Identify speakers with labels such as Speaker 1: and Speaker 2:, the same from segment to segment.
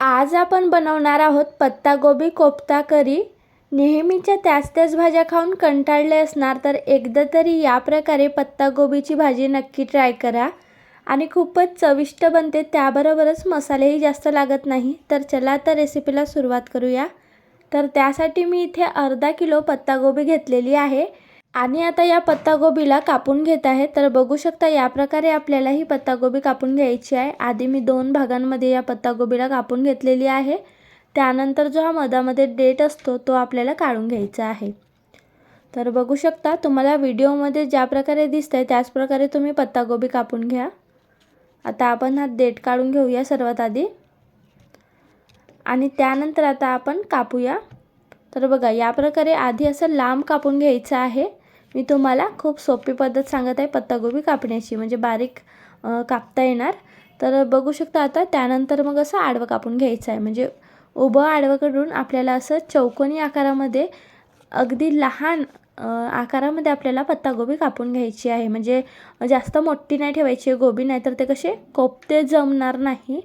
Speaker 1: आज आपण बनवणार आहोत पत्तागोबी कोफ्ता करी. नेहमीच्या त्याच त्याच भाज्या खाऊन कंटाळले असणार तर एकदा तरी या प्रकारे पत्तागोबीची भाजी नक्की ट्राय करा. आणि खूपच चविष्ट बनते त्याबरोबरच मसालेही जास्त लागत नाही. तर चला आता रेसिपीला सुरुवात करूया. तर त्यासाठी मी इथे अर्धा किलो पत्तागोबी घेतलेली आहे. आणि आता या पत्तागोबीला कापून घेत आहे. तर बघू शकता या प्रकारे आपल्याला ही पत्तागोबी कापून घ्यायची आहे. आधी मी दोन भागांमध्ये या पत्तागोबीला कापून घेतलेली आहे. त्यानंतर जो हा मधामध्ये डेट असतो तो आपल्याला काढून घ्यायचा आहे. तर बघू शकता तुम्हाला व्हिडिओमध्ये ज्या प्रकारे दिसत आहे त्याच प्रकारे तुम्ही पत्तागोबी कापून घ्या. आता आपण हा डेट काढून घेऊया सर्वात आधी. आणि त्यानंतर आता आपण कापूया. तर बघा या प्रकारे आधी असं लांब कापून घ्यायचं आहे. मी तुम्हाला खूप सोपी पद्धत सांगत आहे पत्तागोबी कापण्याची. म्हणजे बारीक कापता येणार. तर बघू शकता आता त्यानंतर मग असं आडवं कापून घ्यायचं आहे. म्हणजे उभं आडवं कडून आपल्याला असं चौकोनी आकारामध्ये अगदी लहान आकारामध्ये आपल्याला पत्तागोबी कापून घ्यायची आहे. म्हणजे जास्त मोठी नाही ठेवायची आहे गोबी नाही तर ते कसे कोपते जमणार नाही.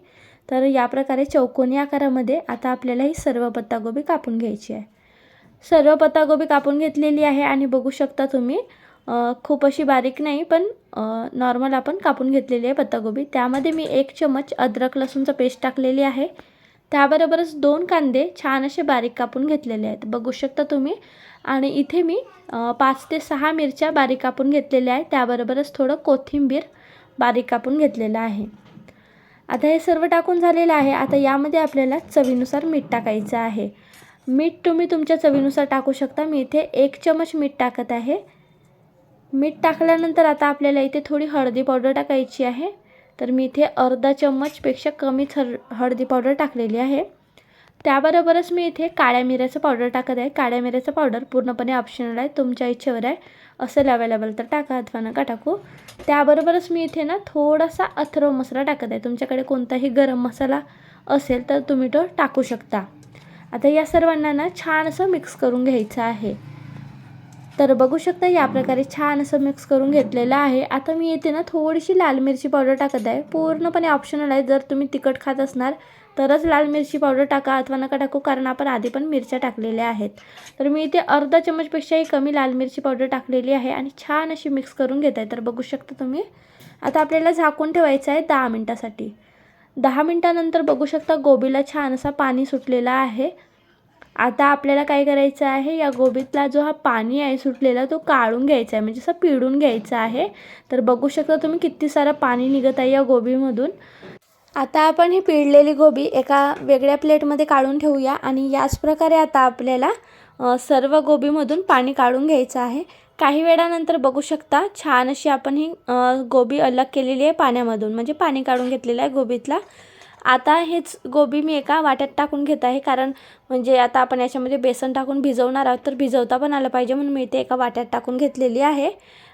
Speaker 1: तर या प्रकारे चौकोनी आकारामध्ये आता आपल्याला ही सर्व पत्तागोबी कापून घ्यायची आहे. सर्व पत्तागोबी कापून घेतलेली आहे आणि बघू शकता तुम्ही. खूप अशी बारीक नाही पण नॉर्मल आपण कापून घेतलेली आहे पत्तागोबी. त्यामध्ये मी एक चमच अद्रक लसूणचं पेस्ट टाकलेली आहे. त्याबरोबरच दोन कांदे छान असे बारीक कापून घेतलेले आहेत. बघू शकता तुम्ही. आणि इथे मी पाच ते सहा मिरच्या बारीक कापून घेतलेल्या आहेत. त्याबरोबरच थोडं कोथिंबीर बारीक कापून घेतलेलं आहे. आता हे सर्व टाकून झालेलं आहे. आता यामध्ये आपल्याला चवीनुसार मीठ टाकायचं आहे. मीठ तुम्ही तुमच्या चवीनुसार टाकू शकता. मी इथे एक चमच मीठ टाकत आहे. मीठ टाकल्यानंतर आता आपल्याला इथे थोडी हळदी पावडर टाकायची आहे. तर मी इथे अर्धा चम्मचपेक्षा कमीच हर हळदी पावडर टाकलेली आहे. त्याबरोबरच मी इथे काळ्या मिऱ्याचं पावडर टाकत आहे. काळ्या मिऱ्याचं पावडर पूर्णपणे ऑप्शनल आहे तुमच्या इच्छेवर आहे. असेल अवेलेबल तर टाका अथवा नका टाकू. त्याबरोबरच मी इथे ना थोडासा अथर्व मसाला टाकत आहे. तुमच्याकडे कोणताही गरम मसाला असेल तर तुम्ही तो टाकू शकता. आता या सर्वांना ना छान असं मिक्स करून घ्यायचं आहे. तर बघू शकता या प्रकारे छान असं मिक्स करून घेतलेलं आहे. आता मी येते ना थोडीशी लाल मिरची पावडर टाकत आहे. पूर्णपणे ऑप्शनल आहे. जर तुम्ही तिखट खात असणार तरच लाल मिरची पावडर टाका अथवा नका टाकू कारण आपण आधी पण मिरच्या टाकलेल्या आहेत. तर मी इथे अर्धा चमचपेक्षाही कमी लाल मिरची पावडर टाकलेली आहे आणि छान अशी मिक्स करून घेत आहे. तर बघू शकता तुम्ही. आता आपल्याला झाकून ठेवायचं आहे दहा मिनटासाठी. दहा मिनटानंतर बघू शकता गोबीला छान असा पाणी सुटलेला आहे. आता आपल्याला काय करायचं आहे? या गोबीतला जो हा पाणी आहे सुटलेला तो काढून घ्यायचा आहे. म्हणजे असं पिळून घ्यायचा आहे. तर बघू शकता तुम्ही किती सारं पाणी निघत आहे या गोबीमधून. आता आपण ही पिळलेली गोबी एका वेगळ्या प्लेटमध्ये काढून ठेवूया आणि याच प्रकारे आता आपल्याला सर्व गोबीमधून पाणी काढून घ्यायचं आहे. काही वेळानंतर बघू शकता छान अशी आपण ही गोबी अलग केलेली आहे पाण्यामधून. म्हणजे पाणी काढून घेतलेलं आहे गोबीतला. आता हेच गोबी मी एका वाट्यात टाकून घेत आहे कारण म्हणजे आता आपण याच्यामध्ये बेसन टाकून भिजवणार आहोत तर भिजवता पण आलं पाहिजे म्हणून मी इथे एका वाट्यात टाकून घेतलेली आहे.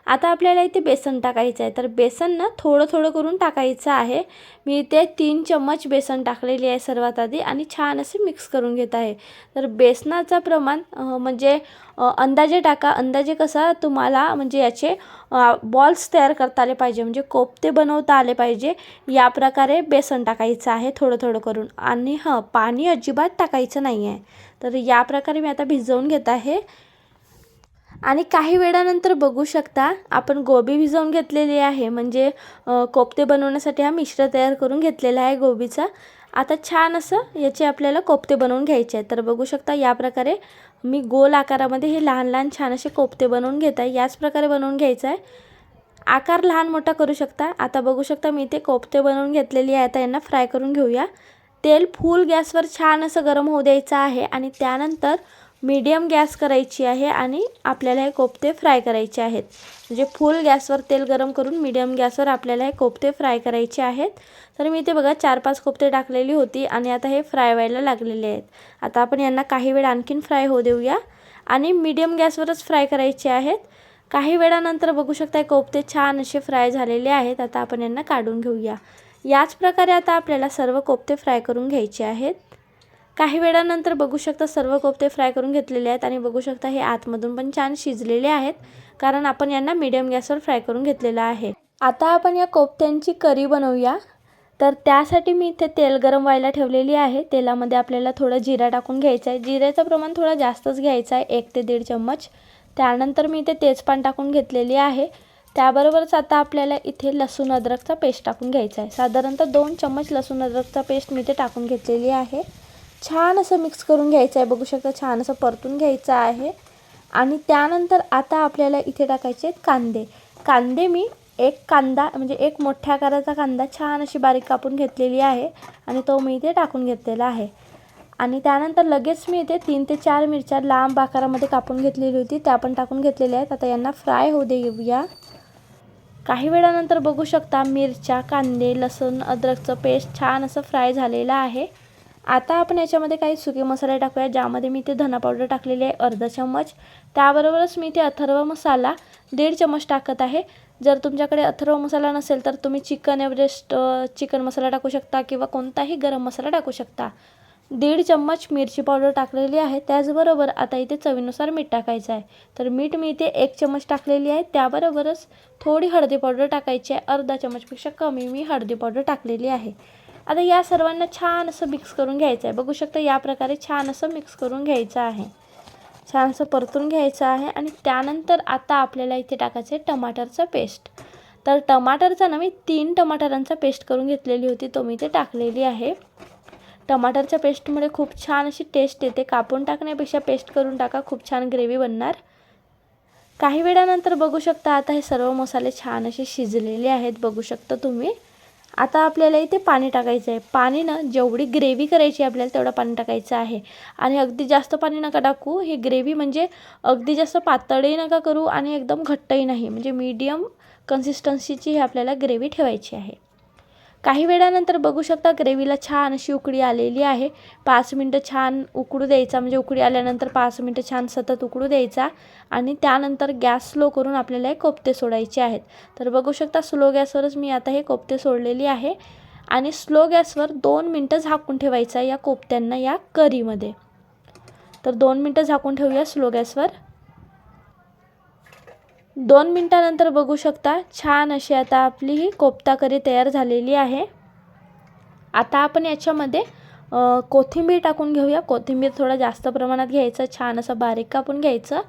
Speaker 1: आता आपल्याला इथे बेसन टाकायचं आहे. तर बेसन ना थोडं थोडं करून टाकायचं आहे. मी इथे तीन चम्मच बेसन टाकलेली आहे सर्वात आधी आणि छान असे मिक्स करून घेत आहे. तर बेसनाचं प्रमाण म्हणजे अंदाजे टाका. अंदाजे कसा तुम्हाला म्हणजे याचे बॉल्स तयार करता आले पाहिजे. म्हणजे कोफ्ते बनवता आले पाहिजे. या प्रकारे बेसन टाकायचं आहे थोडं थोडं करून. आणि हां पाणी अजिबात टाकायचं नाही आहे तर या प्रकारे मी आता भिजवून घेत आहे. आणि काही वेळानंतर बघू शकता आपण गोबी भिजवून घेतलेली आहे. म्हणजे कोफ्ते बनवण्यासाठी हा मिश्र तयार करून घेतलेला आहे गोबीचा. आता छान असं याचे आपल्याला कोफ्ते बनवून घ्यायचे आहेत. तर बघू शकता या प्रकारे मी गोल आकारामध्ये हे लहान लहान छान असे कोफ्ते बनवून घेत आहे. याच प्रकारे बनवून घ्यायचं आहे. आकार लहान मोठा करू शकता. आता बघू शकता मी इथे कोफ्ते बनवून घेतलेली आहे. आता यांना फ्राय करून घेऊया. तेल फुल गॅसवर छान असं गरम होऊ द्यायचं आहे आणि त्यानंतर मीडियम गॅस करायची आहे आणि आपल्याला हे कोफ्ते फ्राय करायचे आहेत. म्हणजे फुल गॅसवर तेल गरम करून मीडियम गॅसवर आपल्याला हे कोफ्ते फ्राय करायचे आहेत. तर मी इथे बघा चार पाच कोफ्ते टाकलेली होती आणि आता हे फ्राय व्हायला लागलेले आहेत. आता आपण यांना काही वेळ आणखीन फ्राय होऊ देऊया. आणि मीडियम गॅसवरच फ्राय करायचे आहेत. काही वेळानंतर बघू शकता कोफ्ते छान असे फ्राय झालेले आहेत. आता आपण यांना काढून घेऊया. याच प्रकारे आता आपल्याला सर्व कोफ्ते फ्राय करून घ्यायचे आहेत. काही वेळानंतर बघू शकता सर्व कोफ्ते फ्राय करून घेतलेले आहेत आणि बघू शकता हे आतमधून पण छान शिजलेले आहेत. कारण आपण यांना मीडियम गॅसवर फ्राय करून घेतलेलं आहे. आता आपण या कोफ्त्यांची करी बनवूया. तर त्यासाठी मी इथे तेल गरम व्हायला ठेवलेली आहे. तेलामध्ये आपल्याला थोडं जिरा टाकून घ्यायचं आहे. जिऱ्याचं प्रमाण थोडं जास्तच घ्यायचं आहे. एक ते दीड चम्मच. त्यानंतर मी इथे तेजपान टाकून घेतलेली आहे. त्याबरोबरच आता आपल्याला इथे लसूण अद्रकचा पेस्ट टाकून घ्यायचा आहे. साधारणतः दोन चम्मच लसूण अद्रकचा पेस्ट मी इथे टाकून घेतलेली आहे. छान असं मिक्स करून घ्यायचं आहे. बघू शकता छान असं परतून घ्यायचं आहे. आणि त्यानंतर आता आपल्याला इथे टाकायचे आहेत कांदे. कांदे मी एक कांदा म्हणजे एक मोठ्या आकाराचा कांदा छान अशी बारीक कापून घेतलेली आहे आणि तो मी इथे टाकून घेतलेला आहे. आणि त्यानंतर लगेच मी इथे तीन ते चार मिरच्या लांब आकारामध्ये कापून घेतलेली होती. त्या पण टाकून घेतलेल्या आहेत. आता यांना फ्राय होऊ देऊया. काही वेळानंतर बघू शकता मिरच्या कांदे लसूण अद्रकचं पेस्ट छान असं फ्राय झालेलं आहे. आता आपण याच्यामध्ये काही सुके मसाले टाकूया ज्यामध्ये मी ते धना पावडर टाकलेली आहे अर्धा चम्मच. त्याबरोबरच मी ते अथर्व मसाला दीड चम्मच टाकत आहे. जर तुमच्याकडे अथर्व मसाला नसेल तर तुम्ही चिकन एव्हरेस्ट चिकन मसाला टाकू शकता किंवा कोणताही गरम मसाला टाकू शकता. दीड चम्मच मिरची पावडर टाकलेली आहे. त्याचबरोबर आता इथे चवीनुसार मीठ टाकायचं आहे. तर मीठ मी इथे एक चम्मच टाकलेली आहे. त्याबरोबरच थोडी हळदी पावडर टाकायची आहे. अर्धा चम्मचपेक्षा कमी मी हळदी पावडर टाकलेली आहे. आता या सर्वांना छान असं मिक्स करून घ्यायचं आहे. बघू शकता या प्रकारे छान असं मिक्स करून घ्यायचं आहे. छान असं परतून घ्यायचं आहे आणि त्यानंतर आता आपल्याला इथे टाकायचं आहे टमाटरचं पेस्ट. तर टमाटरचा ना मी तीन टमाटरांचा पेस्ट करून घेतलेली होती. तो मी इथे टाकलेली आहे. टमाटरच्या पेस्टमुळे खूप छान अशी टेस्ट येते. कापून टाकण्यापेक्षा पेस्ट करून टाका खूप छान ग्रेव्ही बनणार. काही वेळानंतर बघू शकता आता हे सर्व मसाले छान असे शिजलेले आहेत बघू शकता तुम्ही. आता आपल्याला इथे पाणी टाकायचं आहे. पाणी ना जेवढी ग्रेव्ही करायची आपल्याला तेवढं पाणी टाकायचं आहे. आणि अगदी जास्त पाणी नका टाकू. ही ग्रेव्ही म्हणजे अगदी जास्त पातळही नका करू आणि एकदम घट्टही नाही. म्हणजे मीडियम कन्सिस्टन्सीची ही आपल्याला ग्रेव्ही ठेवायची आहे. काही वेळानंतर बघू शकता ग्रेव्हीला छान अशी उकडी आलेली आहे. पाच मिनटं छान उकडू द्यायचा म्हणजे उकडी आल्यानंतर पाच मिनटं छान सतत उकडू द्यायचा आणि त्यानंतर गॅस स्लो करून आपल्याला हे कोफ्ते सोडायचे आहेत. तर बघू शकता स्लो गॅसवरच मी आता हे कोफ्ते सोडलेली आहे आणि स्लो गॅसवर दोन मिनटं झाकून ठेवायचा या कोफ्त्यांना या करीमध्ये. तर दोन मिनटं झाकून ठेवूया स्लो गॅसवर. दोन मिनटानंतर बघू शकता. छान अशी आता आपली ही कोफ्ताकरी तयार झालेली आहे. आता आपण याच्यामध्ये कोथिंबीर टाकून घेऊया. कोथिंबीर थोडा जास्त प्रमाणात घ्यायचं. छान असं बारीक कापून घ्यायचं.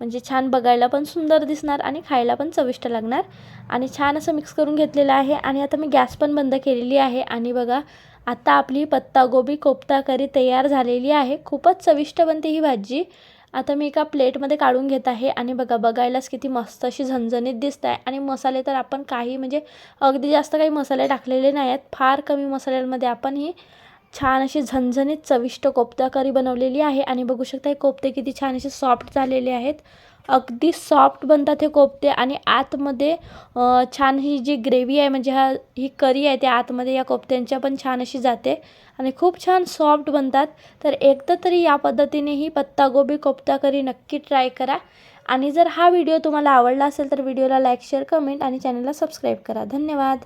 Speaker 1: म्हणजे छान बघायला पण सुंदर दिसणार आणि खायला पण चविष्ट लागणार. आणि छान असं मिक्स करून घेतलेलं आहे. आणि आता मी गॅस पण बंद केलेली आहे. आणि बघा आता आपली पत्तागोबी कोफ्ता करी तयार झालेली आहे. खूपच चविष्ट बनते ही भाजी. आता मी एका प्लेटमध्ये काढून घेत आहे आणि बघा बघायलाच किती मस्त अशी झणझणीत दिसत आहे आणि मसाले तर आपण काही म्हणजे अगदी जास्त काही मसाले टाकलेले नाही आहेत फार कमी मसाल्यांमध्ये आपण ही छान अशी झणझणीत चविष्ट कोफ्ता करी बनवलेली आहे. आणि बघू शकता हे कोफ्ते किती छान असे सॉफ्ट झालेले आहेत. अगदी सॉफ्ट बनतात हे कोफ्ते आणि आतमध्ये छान ही जी ग्रेव्ही आहे म्हणजे हा ही करी आहे त्या आतमध्ये या कोफ्त्यांच्या पण छान अशी जाते आणि खूप छान सॉफ्ट बनतात. तर एकदा तरी या पद्धतीने ही पत्तागोबी कोफ्ता करी नक्की ट्राय करा. आणि जर हा व्हिडिओ तुम्हाला आवडला असेल तर व्हिडिओला लाईक शेअर कमेंट आणि चॅनलला सबस्क्राईब करा. धन्यवाद.